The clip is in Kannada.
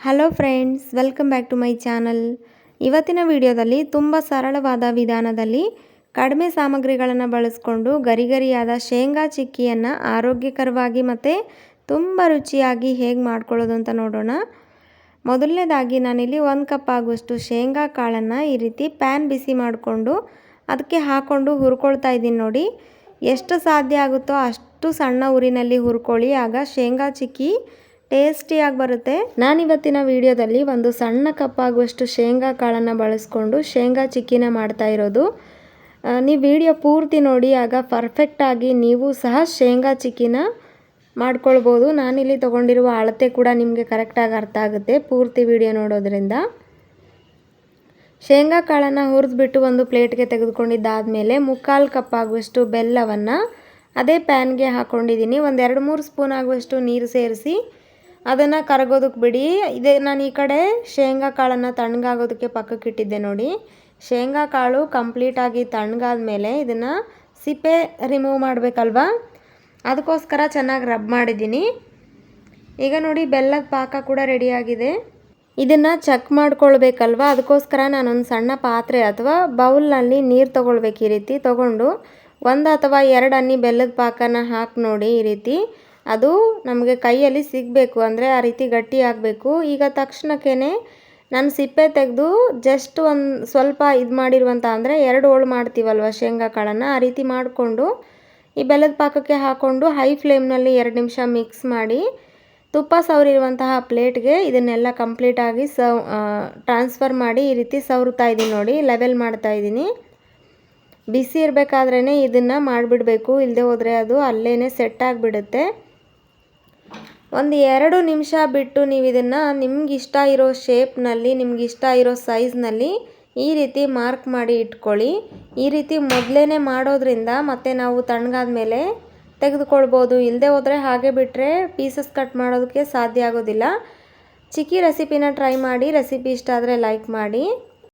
Hello friends welcome back to my channel ಇವತ್ತಿನ ವಿಡಿಯೋದಲ್ಲಿ ತುಂಬ ಸರಳವಾದ ವಿಧಾನದಲ್ಲಿ ಕಡಿಮೆ ಸಾಮಗ್ರಿಗಳನ್ನು ಬಳಸಿಕೊಂಡು ಗರಿಗರಿಯಾದ ಶೇಂಗಾ ಚಿಕ್ಕಿಯನ್ನು ಆರೋಗ್ಯಕರವಾಗಿ ಮತ್ತು ತುಂಬ ರುಚಿಯಾಗಿ ಹೇಗೆ ಮಾಡ್ಕೊಳ್ಳೋದು ಅಂತ ನೋಡೋಣ. ಮೊದಲನೇದಾಗಿ ನಾನಿಲ್ಲಿ ಒಂದು ಕಪ್ ಆಗುವಷ್ಟು ಶೇಂಗಾ ಕಾಳನ್ನು ಈ ರೀತಿ ಪ್ಯಾನ್ ಬಿಸಿ ಮಾಡಿಕೊಂಡು ಅದಕ್ಕೆ ಹಾಕ್ಕೊಂಡು ಹುರ್ಕೊಳ್ತಾ ಇದ್ದೀನಿ ನೋಡಿ. ಎಷ್ಟು ಸಾಧ್ಯ ಆಗುತ್ತೋ ಅಷ್ಟು ಸಣ್ಣ ಊರಿನಲ್ಲಿ ಹುರ್ಕೊಳ್ಳಿ, ಆಗ ಶೇಂಗಾ ಚಿಕ್ಕಿ ಟೇಸ್ಟಿಯಾಗಿ ಬರುತ್ತೆ. ನಾನಿವತ್ತಿನ ವಿಡಿಯೋದಲ್ಲಿ ಒಂದು ಸಣ್ಣ ಕಪ್ಪಾಗುವಷ್ಟು ಶೇಂಗಾ ಕಾಳನ್ನು ಬಳಸ್ಕೊಂಡು ಶೇಂಗಾ ಚಿಕ್ಕಿನ ಮಾಡ್ತಾ ಇರೋದು. ನೀವು ವಿಡಿಯೋ ಪೂರ್ತಿ ನೋಡಿ, ಆಗ ಪರ್ಫೆಕ್ಟಾಗಿ ನೀವು ಸಹ ಶೇಂಗಾ ಚಿಕ್ಕಿನ ಮಾಡ್ಕೊಳ್ಬೋದು. ನಾನಿಲ್ಲಿ ತೊಗೊಂಡಿರುವ ಅಳತೆ ಕೂಡ ನಿಮಗೆ ಕರೆಕ್ಟಾಗಿ ಅರ್ಥ ಆಗುತ್ತೆ ಪೂರ್ತಿ ವಿಡಿಯೋ ನೋಡೋದ್ರಿಂದ. ಶೇಂಗಾ ಕಾಳನ್ನು ಹುರಿದ್ಬಿಟ್ಟು ಒಂದು ಪ್ಲೇಟ್ಗೆ ತೆಗೆದುಕೊಂಡಿದ್ದಾದಮೇಲೆ ಮುಕ್ಕಾಲು ಕಪ್ ಆಗುವಷ್ಟು ಬೆಲ್ಲವನ್ನು ಅದೇ ಪ್ಯಾನ್ಗೆ ಹಾಕ್ಕೊಂಡಿದ್ದೀನಿ ಒಂದೆರಡು ಮೂರು ಸ್ಪೂನ್ ಆಗುವಷ್ಟು ನೀರು ಸೇರಿಸಿ ಅದನ್ನು ಕರಗೋದಕ್ಕೆ ಬಿಡಿ. ಇದೇ, ನಾನು ಈ ಕಡೆ ಶೇಂಗಾ ಕಾಳನ್ನು ತಣ್ಣಗಾಗೋದಕ್ಕೆ ಪಕ್ಕಕ್ಕೆ ಇಟ್ಟಿದ್ದೆ ನೋಡಿ. ಶೇಂಗಾ ಕಾಳು ಕಂಪ್ಲೀಟಾಗಿ ತಣ್ಣಗಾದ ಮೇಲೆ ಇದನ್ನು ಸಿಪ್ಪೆ ರಿಮೂವ್ ಮಾಡಬೇಕಲ್ವಾ? ಅದಕ್ಕೋಸ್ಕರ ಚೆನ್ನಾಗಿ ರಬ್ ಮಾಡಿದ್ದೀನಿ. ಈಗ ನೋಡಿ ಬೆಲ್ಲದ ಪಾಕ ಕೂಡ ರೆಡಿಯಾಗಿದೆ ಇದನ್ನು ಚೆಕ್ ಮಾಡ್ಕೊಳ್ಬೇಕಲ್ವ? ಅದಕ್ಕೋಸ್ಕರ ನಾನೊಂದು ಸಣ್ಣ ಪಾತ್ರೆ ಅಥವಾ ಬೌಲ್ನಲ್ಲಿ ನೀರು ತೊಗೊಳ್ಬೇಕು ಈ ರೀತಿ. ತೊಗೊಂಡು ಒಂದು ಅಥವಾ ಎರಡು ಅನ್ನಿ ಬೆಲ್ಲದ ಪಾಕನ ಹಾಕಿ ನೋಡಿ ಈ ರೀತಿ. ಅದು ನಮಗೆ ಕೈಯಲ್ಲಿ ಸಿಗಬೇಕು, ಅಂದರೆ ಆ ರೀತಿ ಗಟ್ಟಿ ಆಗಬೇಕು. ಈಗ ತಕ್ಷಣಕ್ಕೇ ನಾನು ಸಿಪ್ಪೆ ತೆಗೆದು ಜಸ್ಟ್ ಒಂದು ಸ್ವಲ್ಪ ಇದು ಮಾಡಿರುವಂಥ ಅಂದರೆ ಎರಡು ಹೋಳು ಮಾಡ್ತೀವಲ್ವ ಶೇಂಗಾ ಕಾಳನ್ನು, ಆ ರೀತಿ ಮಾಡಿಕೊಂಡು ಈ ಬೆಲ್ಲದ ಪಾಕಕ್ಕೆ ಹಾಕ್ಕೊಂಡು ಹೈ ಫ್ಲೇಮ್ನಲ್ಲಿ ಎರಡು ನಿಮಿಷ ಮಿಕ್ಸ್ ಮಾಡಿ ತುಪ್ಪ ಸವರಿರುವಂತಹ ಪ್ಲೇಟ್ಗೆ ಇದನ್ನೆಲ್ಲ ಕಂಪ್ಲೀಟಾಗಿ ಸವ್ ಟ್ರಾನ್ಸ್ಫರ್ ಮಾಡಿ ಈ ರೀತಿ ಸವರ್ತಾ ಇದ್ದೀನಿ ನೋಡಿ ಲೆವೆಲ್ ಮಾಡ್ತಾ ಇದ್ದೀನಿ ಬಿಸಿ ಇರಬೇಕಾದ್ರೇ ಇದನ್ನು ಮಾಡಿಬಿಡಬೇಕು ಇಲ್ಲದೆ ಹೋದರೆ ಅದು ಅಲ್ಲೇ ಸೆಟ್ ಆಗಿಬಿಡುತ್ತೆ. ಒಂದು ಎರಡು ನಿಮಿಷ ಬಿಟ್ಟು ನೀವು ಇದನ್ನು ನಿಮ್ಗೆ ಇಷ್ಟ ಇರೋ ಶೇಪ್ನಲ್ಲಿ ನಿಮ್ಗೆ ಇಷ್ಟ ಇರೋ ಸೈಜ್ನಲ್ಲಿ ಈ ರೀತಿ ಮಾರ್ಕ್ ಮಾಡಿ ಇಟ್ಕೊಳ್ಳಿ. ಈ ರೀತಿ ಮೊದಲೇ ಮಾಡೋದ್ರಿಂದ ಮತ್ತೆ ನಾವು ತಣ್ಣಗಾದ ಮೇಲೆ ತೆಗೆದುಕೊಳ್ಬೋದು. ಇಲ್ಲದೆ ಹೋದರೆ ಹಾಗೆ ಬಿಟ್ಟರೆ ಪೀಸಸ್ ಕಟ್ ಮಾಡೋದಕ್ಕೆ ಸಾಧ್ಯ ಆಗೋದಿಲ್ಲ. ಚಿಕ್ಕಿ ರೆಸಿಪಿನ ಟ್ರೈ ಮಾಡಿ, ರೆಸಿಪಿ ಇಷ್ಟ ಆದರೆ ಲೈಕ್ ಮಾಡಿ.